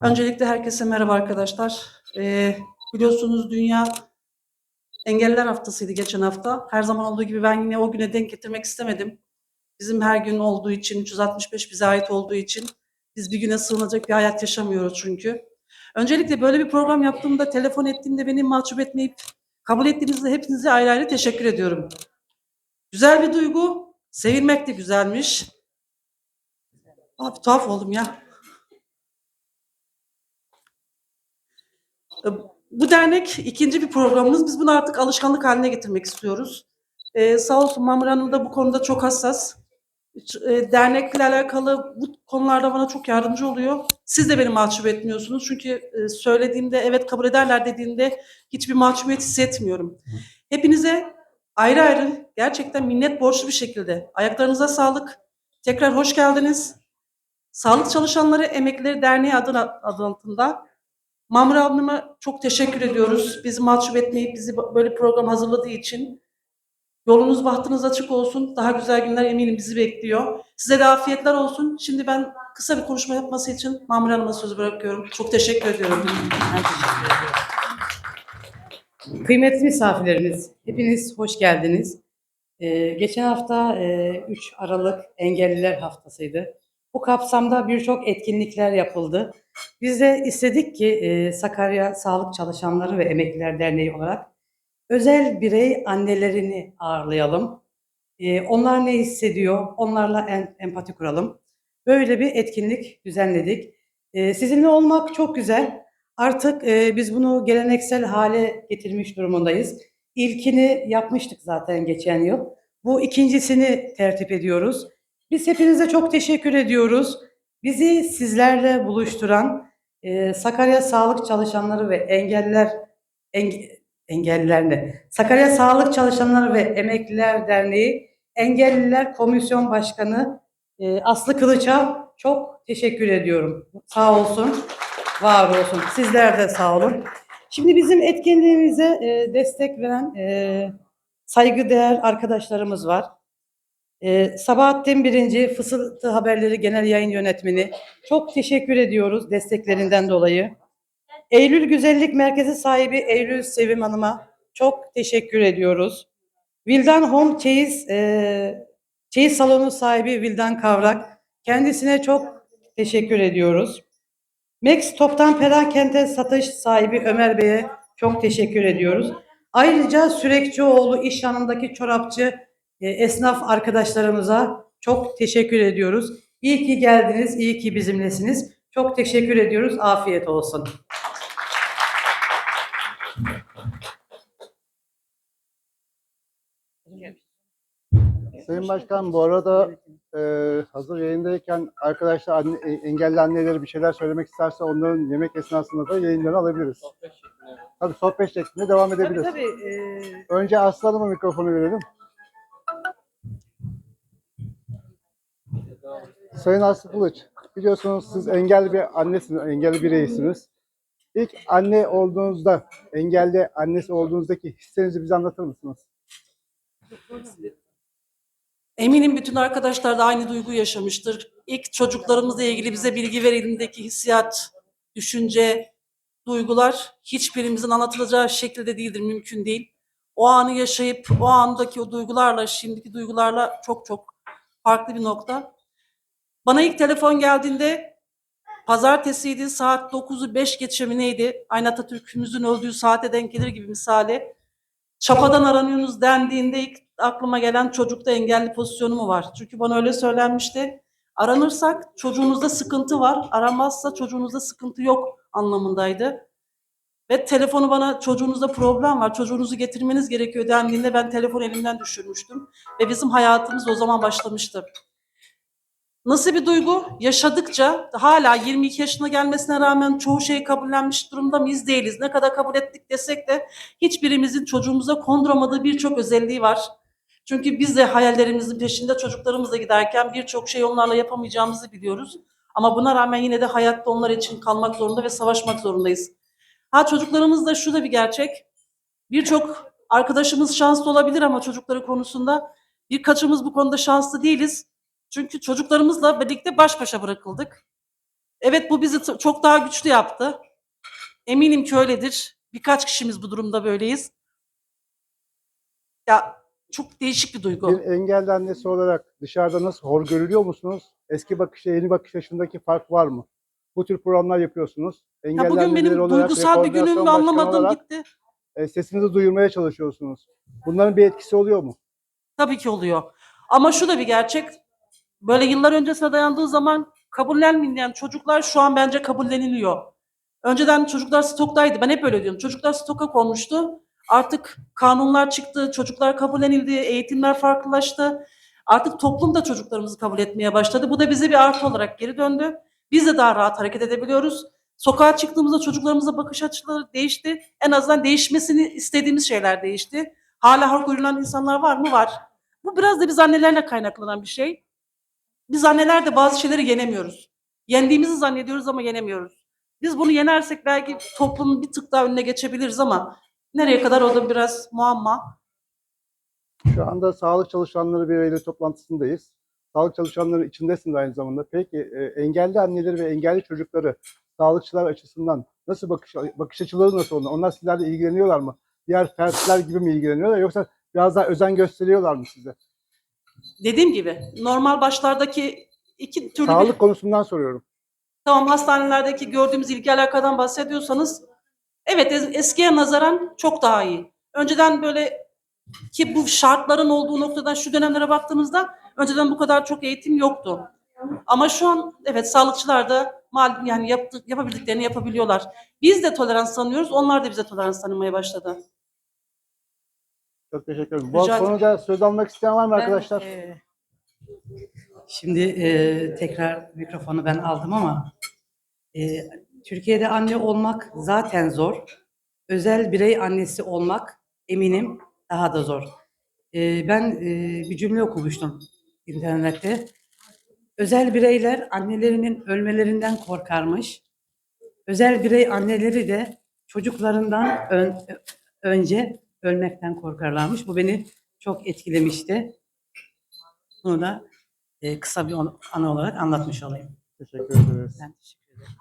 Öncelikle herkese merhaba arkadaşlar. Ee, biliyorsunuz Dünya Engelliler Haftası'ydı geçen hafta. Her zaman olduğu gibi ben yine o güne denk getirmek istemedim. Bizim her gün olduğu için, 365 bize ait olduğu için biz bir güne sığınacak bir hayat yaşamıyoruz çünkü. Öncelikle böyle bir program yaptığımda, telefon ettiğimde beni mahcup etmeyip kabul ettiğinizde hepinize ayrı ayrı teşekkür ediyorum. Güzel bir duygu, sevilmek de güzelmiş. Abi tuhaf oldum ya. Bu dernek ikinci bir programımız. Biz bunu artık alışkanlık haline getirmek istiyoruz. Ee, sağ olsun Mamur Hanım da bu konuda çok hassas. E, dernekle alakalı bu konularda bana çok yardımcı oluyor. Siz de beni mahcup etmiyorsunuz. Çünkü e, söylediğimde evet kabul ederler dediğinde hiçbir mahcubiyet hissetmiyorum. Hepinize ayrı ayrı gerçekten minnet borçlu bir şekilde ayaklarınıza sağlık. Tekrar hoş geldiniz. Sağlık Çalışanları Emeklileri Derneği adı altında Mamur abime çok teşekkür ediyoruz. Bizi mahcup etmeyip bizi böyle program hazırladığı için. Yolunuz bahtınız açık olsun. Daha güzel günler eminim bizi bekliyor. Size de afiyetler olsun. Şimdi ben kısa bir konuşma yapması için Mamur Hanım'a söz bırakıyorum. Çok teşekkür ediyorum. Kıymetli misafirlerimiz, hepiniz hoş geldiniz. Ee, geçen hafta e, 3 Aralık Engelliler Haftası'ydı. Bu kapsamda birçok etkinlikler yapıldı. Biz de istedik ki e, Sakarya Sağlık Çalışanları ve Emekliler Derneği olarak özel birey annelerini ağırlayalım. E, onlar ne hissediyor, onlarla en, empati kuralım. Böyle bir etkinlik düzenledik. E, sizinle olmak çok güzel. Artık e, biz bunu geleneksel hale getirmiş durumundayız. İlkini yapmıştık zaten geçen yıl. Bu ikincisini tertip ediyoruz. Biz hepinize çok teşekkür ediyoruz. Bizi sizlerle buluşturan e, Sakarya Sağlık Çalışanları ve Engelliler Enge, Engelliler ne? Sakarya Sağlık Çalışanları ve Emekliler Derneği Engelliler Komisyon Başkanı e, Aslı Kılıç'a çok teşekkür ediyorum. Sağ olsun, var olsun. Sizler de sağ olun. Şimdi bizim etkinliğimize e, destek veren e, saygıdeğer arkadaşlarımız var. E, Sabahattin Birinci, Fısıltı Haberleri Genel Yayın Yönetmeni. Çok teşekkür ediyoruz desteklerinden dolayı. Eylül Güzellik Merkezi sahibi Eylül Sevim Hanım'a çok teşekkür ediyoruz. Vildan Home Çeyiz, e, Çeyiz Salonu sahibi Vildan Kavrak. Kendisine çok teşekkür ediyoruz. Max Toptan Perakende satış sahibi Ömer Bey'e çok teşekkür ediyoruz. Ayrıca Sürekçioğlu iş yanındaki çorapçı e, esnaf arkadaşlarımıza çok teşekkür ediyoruz. İyi ki geldiniz, iyi ki bizimlesiniz. Çok teşekkür ediyoruz. Afiyet olsun. Sayın Başkan bu arada e, hazır yayındayken arkadaşlar anne, e, engelli anneleri bir şeyler söylemek isterse onların yemek esnasında da yayınlarını alabiliriz. Tabii sohbet şeklinde devam Tabii edebiliriz. tabii. e, Önce Aslı Hanım'a mikrofonu verelim. Sayın Aslı Kılıç, biliyorsunuz siz engelli bir annesiniz, engelli bireysiniz. İlk anne olduğunuzda, engelli annesi olduğunuzdaki hislerinizi bize anlatır mısınız? Eminim bütün arkadaşlar da aynı duyguyu yaşamıştır. İlk çocuklarımızla ilgili bize bilgi verildiğindeki hissiyat, düşünce, duygular hiçbirimizin anlatılacağı şekilde değildir, mümkün değil. O anı yaşayıp o andaki o duygularla, şimdiki duygularla çok çok farklı bir nokta. Bana ilk telefon geldiğinde pazartesiydi, saat 9'u 5 geçe mi neydi? Aynı Atatürk'ümüzün öldüğü saate denk gelir gibi misali. Çapadan aranıyorsunuz dendiğinde ilk aklıma gelen çocukta engelli pozisyonu mu var? Çünkü bana öyle söylenmişti. Aranırsak çocuğunuzda sıkıntı var, aranmazsa çocuğunuzda sıkıntı yok anlamındaydı. Ve telefonu bana çocuğunuzda problem var, çocuğunuzu getirmeniz gerekiyor dendiğinde ben telefonu elimden düşürmüştüm. Ve bizim hayatımız o zaman başlamıştı. Nasıl bir duygu? Yaşadıkça hala 22 yaşına gelmesine rağmen çoğu şeyi kabullenmiş durumda mıyız? Değiliz. Ne kadar kabul ettik desek de hiçbirimizin çocuğumuza konduramadığı birçok özelliği var. Çünkü biz de hayallerimizin peşinde çocuklarımızla giderken birçok şey onlarla yapamayacağımızı biliyoruz. Ama buna rağmen yine de hayatta onlar için kalmak zorunda ve savaşmak zorundayız. Ha çocuklarımızda şu da bir gerçek. Birçok arkadaşımız şanslı olabilir ama çocukları konusunda birkaçımız bu konuda şanslı değiliz. Çünkü çocuklarımızla birlikte baş başa bırakıldık. Evet bu bizi çok daha güçlü yaptı. Eminim ki öyledir. Birkaç kişimiz bu durumda böyleyiz. Ya çok değişik bir duygu. Bir engelli annesi olarak dışarıda nasıl hor görülüyor musunuz? Eski bakışla yeni bakış yaşındaki fark var mı? Bu tür programlar yapıyorsunuz. Engelli Ya bugün benim duygusal bir günüm anlamadım olarak, gitti. e, sesinizi duyurmaya çalışıyorsunuz. Bunların bir etkisi oluyor mu? Tabii ki oluyor. Ama şu da bir gerçek. Böyle yıllar öncesine dayandığı zaman kabullenmeyen çocuklar şu an bence kabulleniliyor. Önceden çocuklar stoktaydı. Ben hep öyle diyorum. Çocuklar stoka konmuştu. Artık kanunlar çıktı, çocuklar kabullenildi, eğitimler farklılaştı. Artık toplum da çocuklarımızı kabul etmeye başladı. Bu da bize bir artı olarak geri döndü. Biz de daha rahat hareket edebiliyoruz. Sokağa çıktığımızda çocuklarımıza bakış açıları değişti. En azından değişmesini istediğimiz şeyler değişti. Hala hor görülen insanlar var mı? Var. Bu biraz da biz annelerle kaynaklanan bir şey. Biz anneler de bazı şeyleri yenemiyoruz. Yendiğimizi zannediyoruz ama yenemiyoruz. Biz bunu yenersek belki toplumun bir tık daha önüne geçebiliriz ama nereye kadar o biraz muamma. Şu anda sağlık çalışanları bir aile toplantısındayız. Sağlık çalışanları içindesiniz aynı zamanda. Peki e, engelli anneleri ve engelli çocukları sağlıkçılar açısından nasıl bakış bakış açıları nasıl onlar? Onlar sizlerle ilgileniyorlar mı? Diğer fertler gibi mi ilgileniyorlar yoksa biraz daha özen gösteriyorlar mı size? Dediğim gibi normal başlardaki iki türlü bir Sağlık konusundan soruyorum. Tamam hastanelerdeki gördüğümüz ilgi alakadan bahsediyorsanız evet es- eskiye nazaran çok daha iyi. Önceden böyle ki bu şartların olduğu noktadan şu dönemlere baktığımızda önceden bu kadar çok eğitim yoktu. Ama şu an evet sağlıkçılar da mal yani yaptı, yapabildiklerini yapabiliyorlar. Biz de tolerans tanıyoruz, onlar da bize tolerans tanımaya başladı. Çok teşekkür ederim. Bu Rica ederim. konuda söz almak isteyen var mı Ben, arkadaşlar? e, şimdi e, tekrar mikrofonu ben aldım ama e, Türkiye'de anne olmak zaten zor. Özel birey annesi olmak eminim daha da zor. E, ben e, bir cümle okumuştum internette. Özel bireyler annelerinin ölmelerinden korkarmış. Özel birey anneleri de çocuklarından ön- önce ölmekten korkarlarmış. Bu beni çok etkilemişti. Bunu da e, kısa bir an- anı olarak anlatmış olayım. Teşekkür ederiz. Ben teşekkür ederim.